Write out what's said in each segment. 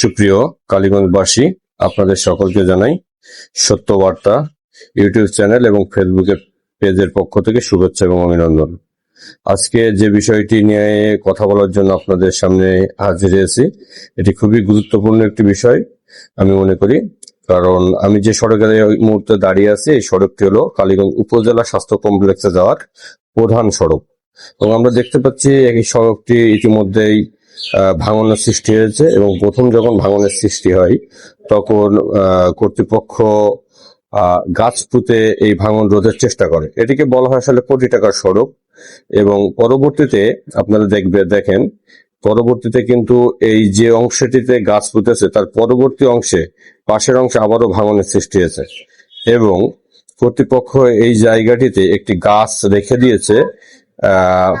সুপ্রিয় কালীগঞ্জবাসী, আপনাদের সকলকে জানাই সত্যবার্তা, ইউটিউব চ্যানেল এবং ফেসবুকের পেজের পক্ষ থেকে শুভেচ্ছা এবং অভিনন্দন। আজকে যে বিষয়টি নিয়ে কথা বলার জন্য আপনাদের সামনে হাজির হয়েছি, এটি খুবই গুরুত্বপূর্ণ একটি বিষয়, আমি মনে করি। কারণ আমি যে সড়কে এই মুহূর্তে দাঁড়িয়ে আছি, এই সড়কটি হলো কালীগঞ্জ উপজেলা স্বাস্থ্য কমপ্লেক্সে যাওয়ার প্রধান সড়ক। এবং আমরা দেখতে পাচ্ছি এই সড়কটি ইতিমধ্যেই ভাঙনের সৃষ্টি হয়েছে এবং প্রথম যখন ভাঙনের সৃষ্টি হয়, তখন কর্তৃপক্ষ গাছ পুঁতে এই ভাঙন রোধের চেষ্টা করে। এটিকে বলা হয় আসলে কোটি টাকার সড়ক এবং পরবর্তীতে আপনারা দেখবে, দেখেন, পরবর্তীতে কিন্তু এই যে অংশটিতে গাছ পুঁতেছে, তার পরবর্তী অংশে, পাশের অংশে আবারও ভাঙনের সৃষ্টি হয়েছে এবং কর্তৃপক্ষ এই জায়গাটিতে একটি গাছ রেখে দিয়েছে, আহ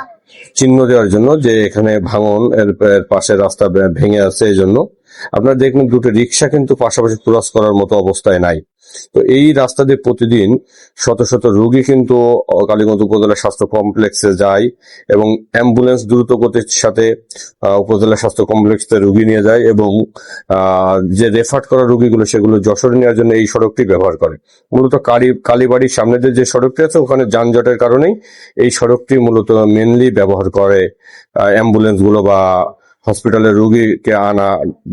চিহ্ন দেওয়ার জন্য যে এখানে ভাঙন এর পাশে রাস্তা ভেঙে আছে এই জন্য। আপনারা দেখবেন দুটো রিক্সা কিন্তু পাশাপাশি ক্রস করার মতো অবস্থায় নাই। তো এই রাস্তা দিয়ে প্রতিদিন শত শত রোগী কিন্তু কালীগঞ্জ উপজেলা স্বাস্থ্য কমপ্লেক্সে যায় এবং অ্যাম্বুলেন্স দ্রুত গতির সাথে উপজেলা স্বাস্থ্য কমপ্লেক্সে রোগী নিয়ে যায় এবং যে রেফার করা রোগীগুলো সেগুলো যশোরে নেওয়ার জন্য এই সড়কটি ব্যবহার করে। মূলত কালী কালীবাড়ির সামনে যে সড়কটি আছে ওখানে যানজটের কারণেই এই সড়কটি মূলত মেনলি ব্যবহার করে অ্যাম্বুলেন্সগুলো বা হসপিটালের রুগীকে আনা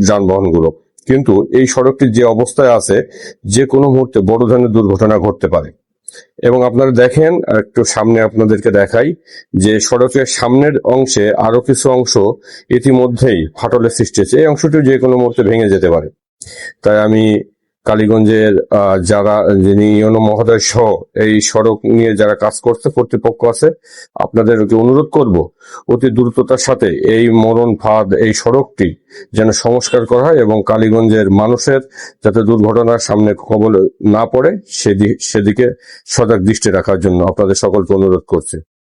যানবাহনগুলো। কিন্তু এই সড়কটি যে অবস্থায় আছে, যে কোনো মুহূর্তে বড় ধরনের দুর্ঘটনা ঘটতে পারে। এবং আপনারা দেখেন একটু সামনে আপনাদেরকে দেখাই, যে সড়কের সামনের অংশে আরও কিছু অংশ ইতিমধ্যেই ফাটলের সৃষ্টি হয়েছে। এই অংশটি যে কোনো মুহূর্তে ভেঙে যেতে পারে। তাই আমি কালীগঞ্জের যারা, যিনি ইয়নো মহোদয় সহ এই সড়ক নিয়ে যারা কাজ করছে, কর্তৃপক্ষ আছে আপনাদেরকে অনুরোধ করব, অতি দ্রুততার সাথে এই মরণ ফাঁদ, এই সড়কটি যেন সংস্কার করা হয় এবং কালীগঞ্জের মানুষের যাতে দুর্ঘটনার সামনে খবর না পড়ে, সেদি- সেদিকে সজাগ দৃষ্টি রাখার জন্য আপনাদের সকলকে অনুরোধ করছে।